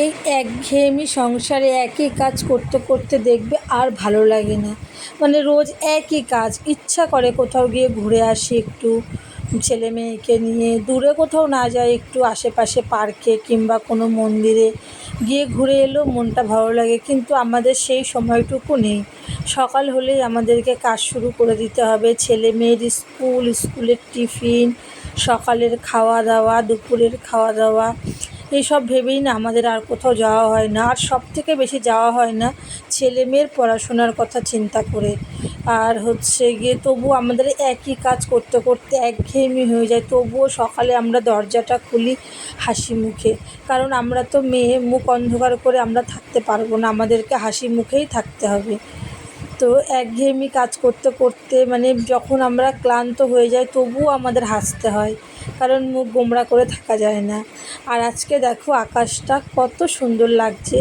এই একঘেয়েমি সংসারে একই কাজ করতে করতে দেখবে আর ভালো লাগে না। মানে রোজ একই কাজ, ইচ্ছা করে কোথাও গিয়ে ঘুরে আসি একটু, ছেলে মেয়েকে নিয়ে, দূরে কোথাও না যাই একটু আশেপাশে পার্কে কিংবা কোনো মন্দিরে গিয়ে ঘুরে এলেও মনটা ভালো লাগে, কিন্তু আমাদের সেই সময়টুকু নেই। সকাল হলেই আমাদেরকে কাজ শুরু করে দিতে হবে, ছেলে মেয়ের স্কুল, স্কুলের টিফিন, সকালের খাওয়া দাওয়া, দুপুরের খাওয়া দাওয়া এইসব ভেবেই না আমাদের আর কোথাও যাওয়া হয় না। আর সব থেকে বেশি যাওয়া হয় না ছেলে মেয়ের পড়াশোনার কথা চিন্তা করে। আর হচ্ছে গিয়ে তবু আমাদের একই কাজ করতে করতে একঘেয়েমি হয়ে যায়। তবুও সকালে আমরা দরজাটা খুলি হাসি মুখে। কারণ আমরা তো মেয়ে, মুখ অন্ধকার করে আমরা থাকতে পারব না। আমাদেরকে হাসি মুখেই থাকতে হবে। তো একঘেয়েমি কাজ করতে করতে মানে যখন আমরা ক্লান্ত হয়ে যাই তবুও আমাদের হাসতে হয়। কারণ মুখ গোমড়া করে থাকা যায় না। আর আজকে দেখো আকাশটা কত সুন্দর লাগছে।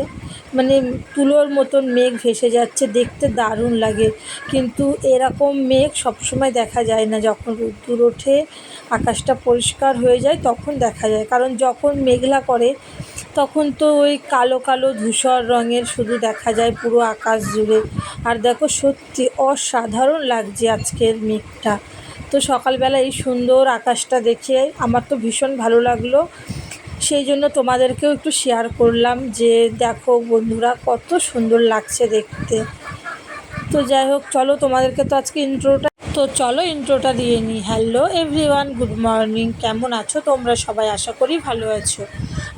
মানে তুলোর মতন মেঘ ভেসে যাচ্ছে, দেখতে দারুণ লাগে। কিন্তু এরকম মেঘ সবসময় দেখা যায় না। যখন রোদ্দুর ওঠে, আকাশটা পরিষ্কার হয়ে যায়, তখন দেখা যায়। কারণ যখন মেঘলা করে তখন তো ওই কালো কালো ধূসর রঙের শুধু দেখা যায় পুরো আকাশ জুড়ে। আর দেখো সত্যি অসাধারণ লাগছে আজকের মেঘটা। তো সকালবেলা এই সুন্দর আকাশটা দেখে আমার তো ভীষণ ভালো লাগল। সেই জন্য তোমাদেরকেও একটু শেয়ার করলাম যে দেখো বন্ধুরা কত সুন্দর লাগছে দেখতে। তো যাই হোক, চলো তোমাদেরকে তো আজকে ইন্ট্রোটা তো চলো ইন্ট্রোটা দিয়ে নিই। হ্যালো এভরিওয়ান গুড মর্নিং কেমন আছো? তোমরা সবাই আশা করি ভালো আছো।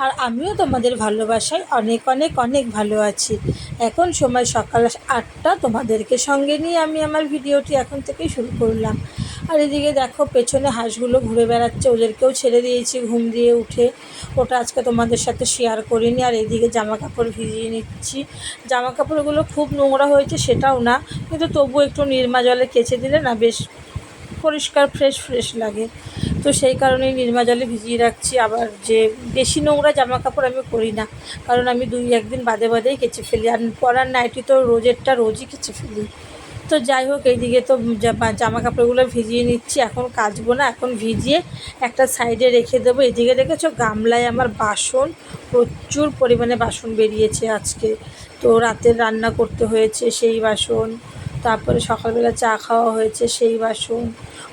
আর আমিও তোমাদের ভালোবাসায় অনেক অনেক অনেক ভালো আছি। এখন সময় সকাল আটটা, তোমাদেরকে সঙ্গে নিয়ে আমি আমার ভিডিওটি এখন থেকেই শুরু করলাম। আর এদিকে দেখো, পেছনে হাঁসগুলো ঘুরে বেড়াচ্ছে, ওদেরকেও ছেড়ে দিয়েছি ঘুম দিয়ে উঠে। ওটা আজকে তোমাদের সাথে শেয়ার করিনি, আর এদিকে জামা কাপড় ভিজিয়ে নিচ্ছি। জামা কাপড়গুলো খুব নোংরা হয়েছে, সেটাও না। কিন্তু তবু একটু নির্মা জলে কেচে দিলে না, বেশ পরিষ্কার ফ্রেশ ফ্রেশ লাগে। তো সেই কারণেই নির্মা জলে ভিজিয়ে রাখছি। আবার যে বেশি নোংরা জামা কাপড় আমি করি না, কারণ আমি দুই, একদিন বাদে বাদেই কেচে ফেলি। আর পরার নাইটি তো রোজেরটা রোজই কেচে ফেলি। তো যাই হোক, এইদিকে তো জামা কাপড়গুলো ভিজিয়ে নিচ্ছি। এখন কাচবো না, এখন ভিজিয়ে একটা সাইডে রেখে দেবো। এদিকে দেখেছ, গামলায় আমার বাসন, প্রচুর পরিমাণে বাসন বেরিয়েছে আজকে। তো রাতের রান্না করতে হয়েছে সেই বাসন। তারপরে সকালবেলা চা খাওয়া হয়েছে, সেই বাসন,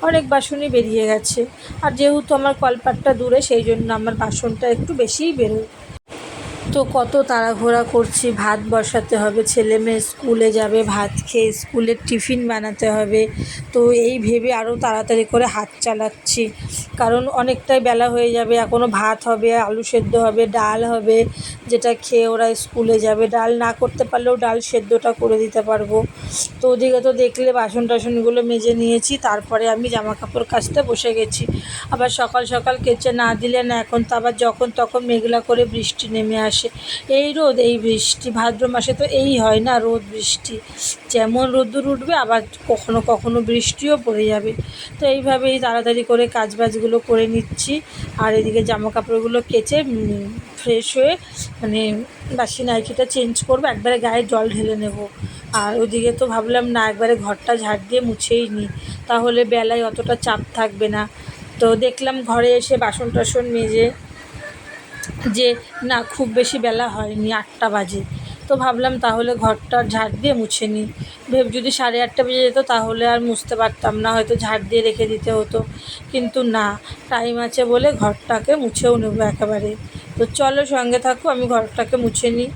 অনেক বাসনই বেরিয়ে গেছে। আর যেহেতু আমার কলপাটটা দূরে, সেই জন্য আমার বাসনটা একটু বেশিই বেরোয়। তো কত তাড়াঘোড়া করছি, ভাত বসাতে হবে, ছেলে মেয়ে স্কুলে যাবে, ভাত খেয়ে স্কুলের টিফিন বানাতে হবে। তো এই ভেবে আরও তাড়াতাড়ি করে হাত চালাচ্ছি। কারণ অনেকটাই বেলা হয়ে যাবে এখনও ভাত হবে, আলু সেদ্ধ হবে, ডাল হবে, যেটা খেয়ে ওরা স্কুলে যাবে। ডাল না করতে পারলেও ডাল সেদ্ধটা করে দিতে পারব। তো ওদিকে তো দেখলে বাসন টাসনগুলো মেজে নিয়েছি, তারপরে আমি জামা কাপড় কাচতে বসে গেছি। আবার সকাল সকাল কেচে না দিলে না, এখন তো আবার যখন তখন মেঘলা করে বৃষ্টি নেমে আসে। আসে। এই রোদ, এই বৃষ্টি, ভাদ্র মাসে তো এই হয় না রোদ, বৃষ্টি। যেমন রোদ্দুর উঠবে, আবার কখনো কখনো বৃষ্টিও পড়ে যাবে। তো এইভাবেই তাড়াতাড়ি করে কাজবাজগুলো করে নিচ্ছি। আর এদিকে জামা কাপড়গুলো কেচে ফ্রেশ হয়ে মানে বাসি নাইকিটা চেঞ্জ করব, একবারে গায়ে জল ঢেলে নেব। আর ওদিকে তো ভাবলাম, না, একবারে ঘরটা ঝাড় দিয়ে মুছেই নিই তাহলে বেলায় অতটা চাপ থাকবে না। তো দেখলাম ঘরে এসে বাসন টাসন মেজে যে, না, খুব বেশি বেলা হয়নি, আটটা বাজে। তো ভাবলাম তাহলে ঘরটা ঝাড় দিয়ে মুছে নিই। ভেব, যদি সাড়ে আটটা বেজে যেত তাহলে আর মুছতে পারতাম না, হয়তো ঝাড় দিয়ে রেখে দিতে হতো। কিন্তু না, টাইম আছে বলে ঘরটাকে মুছেও নেব একেবারে। তো চলো সঙ্গে থাকো, আমি ঘরটাকে মুছে নিই।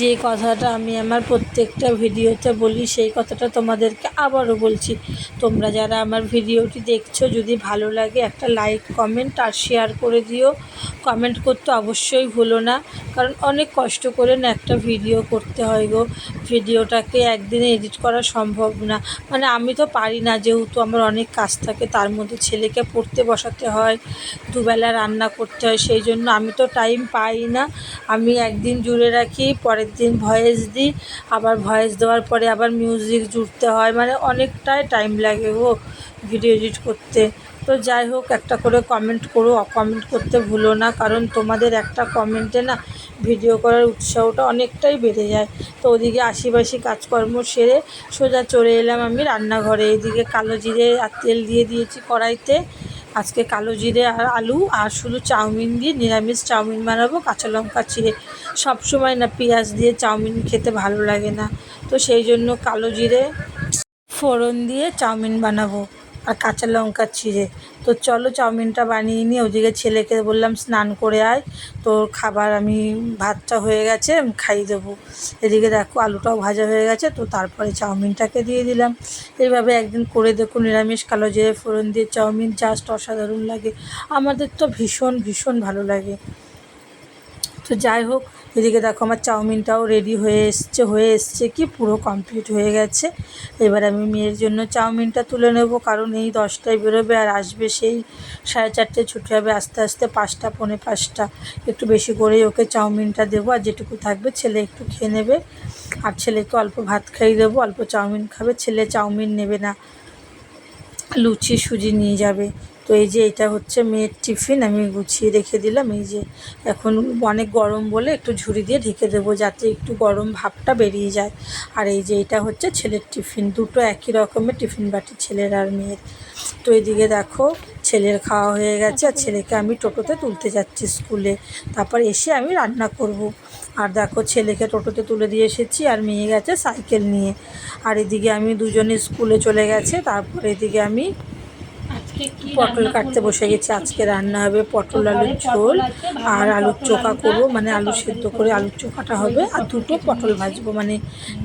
যে কথাটা আমি আমার প্রত্যেকটা ভিডিওতে বলি, সেই কথাটা তোমাদেরকে আবারও বলছি। তোমরা যারা আমার ভিডিওটি দেখছ, যদি ভালো লাগে একটা লাইক, কমেন্ট আর শেয়ার করে দিও। কমেন্ট করতে অবশ্যই ভুলো না, কারণ অনেক কষ্ট করে না একটা ভিডিও করতে হয় গো। ভিডিওটাকে একদিনে এডিট করা সম্ভব না। মানে আমি তো পারি না, যেহেতু আমার অনেক কাজ থাকে, তার মধ্যে ছেলেকে পড়তে বসাতে হয়, দুবেলা রান্না করতে হয়, সেই জন্য আমি তো টাইম পাই না। আমি একদিন জুড়ে রাখি, পরের দিন ভয়েস দিই, আবার ভয়েস দেওয়ার পরে আবার মিউজিক জুড়তে হয় মানে অনেকটাই টাইম লাগে গো ভিডিও এডিট করতে। তো যাই হোক, একটা করে কমেন্ট করো কমেন্ট করতে ভুলো না, কারণ তোমাদের একটা কমেন্টে না ভিডিও করার উৎসাহটা অনেকটাই বেড়ে যায়। তো ওদিকে আশিবাসি কাজকর্ম সেরে সোজা চলে এলাম আমি রান্নাঘরে। এদিকে কালো জিরে আর তেল দিয়ে দিয়েছি কড়াইতে। আজকে কালো জিরে আর আলু আর শুধু চাউমিন দিয়ে নিরামিষ চাউমিন বানাবো, কাঁচা লঙ্কা চিড়ে। সবসময় না পেঁয়াজ দিয়ে চাউমিন খেতে ভালো লাগে না। তো সেই জন্য কালো জিরে ফোড়ন দিয়ে চাউমিন বানাবো। আর কাঁচা লঙ্কা চিড়ে তো চলো চাউমিনটা বানিয়ে নিয়ে ওদিকে ছেলেকে বললাম, স্নান করে আয়। তোর খাবার আমি, ভাতটা হয়ে গেছে খাইয়ে দেবো। এদিকে দেখো আলুটাও ভাজা হয়ে গেছে, তো তারপরে চাউমিনটাকে দিয়ে দিলাম। এইভাবে একদিন করে দেখো, নিরামিষ কালো জিরে ফোড়ন দিয়ে চাউমিন, জাস্ট অসাধারণ লাগে। আমাদের তো ভীষণ ভীষণ ভালো লাগে। তো যাই হোক, এদিকে দেখো আমার চাউমিনটাও রেডি হয়ে এসছে হয়ে এসছে কি পুরো কমপ্লিট হয়ে গেছে। এবার আমি মেয়ের জন্য চাউমিনটা তুলে নেব, কারণ এই দশটায় বেরোবে আর আসবে সেই সাড়ে চারটে ছুটি হবে আস্তে আস্তে পাঁচটা, পৌনে পাঁচটা। একটু বেশি করেই ওকে চাউমিনটা দেবো আর যেটুকু থাকবে ছেলে একটু খেয়ে নেবে। আর ছেলেকে অল্প ভাত খাইয়ে দেবো, অল্প চাউমিন খাবে, ছেলে চাউমিন নেবে না। লুচি সুজি নিয়ে যাবে। তো এই যে এটা হচ্ছে মেয়ের টিফিন, আমি গুছিয়ে রেখে দিলাম। এই যে এখন অনেক গরম বলে একটু ঝুড়ি দিয়ে ঢেকে দেবো যাতে একটু গরম ভাবটা বেরিয়ে যায়। আর এই যে এটা হচ্ছে ছেলের টিফিন, দুটো একই রকমের টিফিন বাটি, ছেলের আর মেয়ের। তো এদিকে দেখো ছেলের খাওয়া হয়ে গেছে, আর ছেলেকে আমি টোটোতে তুলতে যাচ্ছি স্কুলে। তারপর এসে আমি রান্না করব। আর দেখো ছেলেকে টোটোতে তুলে দিয়ে এসেছি, আর মেয়ে গেছে সাইকেল নিয়ে। আর এদিকে আমি দুজনে স্কুলে চলে গেছে, তারপর এদিকে আমি পটল কাটতে বসে গেছি। আজকে রান্না হবে পটল আলুর ঝোল আর আলুর চোখা করব। মানে আলু সেদ্ধ করে আলুর চোখাটা হবে আর দুটো পটল ভাজবো। মানে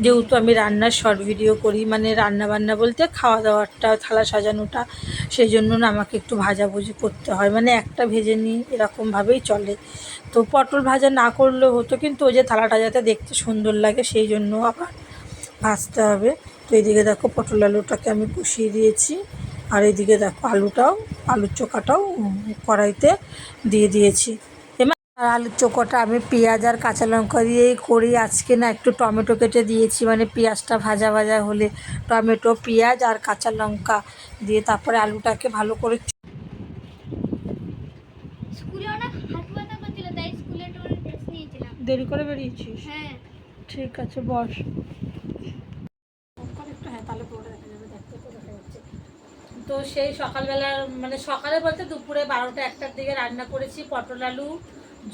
যেহেতু আমি রান্নার শর্ট ভিডিও করি মানে রান্না বান্না বলতে খাওয়া দাওয়ারটা থালা সাজানোটা সেই জন্য না আমাকে একটু ভাজাভুজি করতে হয়। মানে একটা ভেজে নিই এরকমভাবেই চলে। তো পটল ভাজা না করলেও হতো কিন্তু ওই যে থালাটা যাতে দেখতে সুন্দর লাগে সেই জন্য আবার ভাজতে হবে। তো এইদিকে দেখো পটল আলুটাকে আমি কষিয়ে দিয়েছি। আর এইদিকে দেখো আলুটাও আলুর চোখাটাও কড়াইতে দিয়ে দিয়েছি। আর আলুর চোখাটা আমি পেঁয়াজ আর কাঁচা লঙ্কা দিয়েই করি। আজকে না একটু টমেটো কেটে দিয়েছি মানে পেঁয়াজটা ভাজা ভাজা হলে। টমেটো পেঁয়াজ আর কাঁচা লঙ্কা দিয়ে তারপরে আলুটাকে ভালো করে দেরি করে বেরিয়েছিস? হ্যাঁ। ঠিক আছে বস একটু হ্যাঁ তাহলে পুরোটা দেখা যাবে দেখতে তো দেখা যাচ্ছে তো সেই সকালবেলা মানে সকালে বলতে দুপুরে বারোটা একটার দিকে রান্না করেছি, পটল আলু,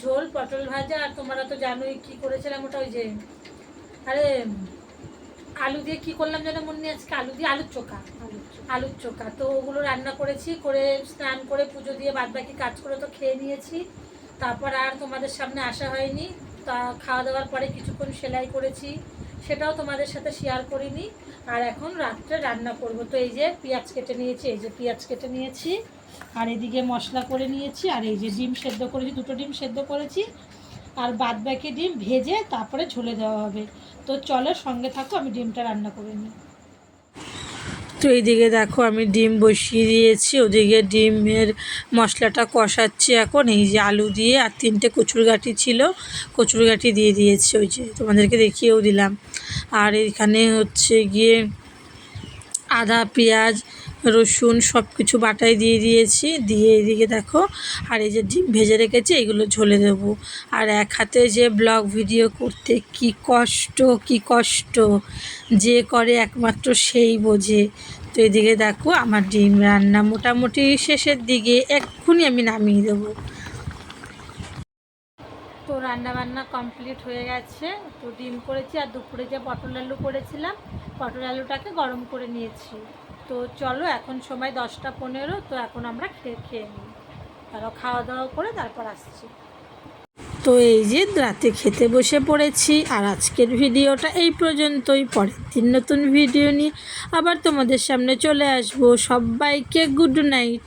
ঝোল, পটল ভাজা, আর তোমরা তো জানোই কি করেছিলাম ওটা ওই যে, আরে, আলু দিয়ে কি করলাম যেন মনে আজকে, আলু দিয়ে আলুর চোখা আলুর চোখা। তো ওগুলো রান্না করেছি, করে স্নান করে পুজো দিয়ে বাদ বাকি কাজ করে তো খেয়ে নিয়েছি। তারপর আর তোমাদের সামনে আসা হয়নি, তা খাওয়া দাওয়ার পরে কিছুক্ষণ সেলাই করেছি, সেটাও তোমাদের সাথে শেয়ার করিনি। আর এখন রাত্রে রান্না করব। তো এই যে পেঁয়াজ কেটে নিয়েছি, এই যে পেঁয়াজ কেটে নিয়েছি, আর এদিকে মশলা করে নিয়েছি, আর এই যে ডিম সেদ্ধ করেছি, দুটো ডিম সেদ্ধ করেছি, আর বাদ বাকি ডিম ভেজে তারপরে ঝুলে দেওয়া হবে। তো চলো সঙ্গে থাকো, আমি ডিমটা রান্না করে নিই। তো এইদিকে দেখো আমি ডিম বসিয়ে দিয়েছি, ওদিকে ডিমের মশলাটা কষাচ্ছি এখন। এই যে আলু দিয়ে আর তিনটে কচুর গাঠি ছিল, কচুরগাঠি দিয়ে দিয়েছি ওই যে তোমাদেরকে দেখিয়েও দিলাম। আর এখানে হচ্ছে গিয়ে আদা, পেঁয়াজ, রসুন সব কিছু বাটাই দিয়ে দিয়েছি। দিয়ে এদিকে দেখো, আর এই যে ডিম ভেজে রেখেছি, এগুলো ঝোলে দেবো। আর এক হাতে যে ব্লগ ভিডিও করতে কি কষ্ট কি কষ্ট। যে করে একমাত্র সেই বোঝে। তো এদিকে দেখো, আমার ডিম রান্না মোটামুটি শেষের দিকে এক্ষুনি আমি নামিয়ে দেবো। তো রান্না বান্না কমপ্লিট হয়ে গেছে। তো ডিম করেছি আর দুপুরে যে পটল আলু করেছিলাম, পটল আলুটাকে গরম করে নিয়েছি। তো চলো, এখন সময় দশটা পনেরো, তো এখন আমরা খেয়ে খেয়ে নিই। তারপর খাওয়া দাওয়া করে তারপর আসছি। তো এই যে রাতে খেতে বসে পড়েছি, আর আজকের ভিডিওটা এই পর্যন্তই। পরের দিন নতুন ভিডিও নিয়ে আবার তোমাদের সামনে চলে আসব। সবাইকে গুড নাইট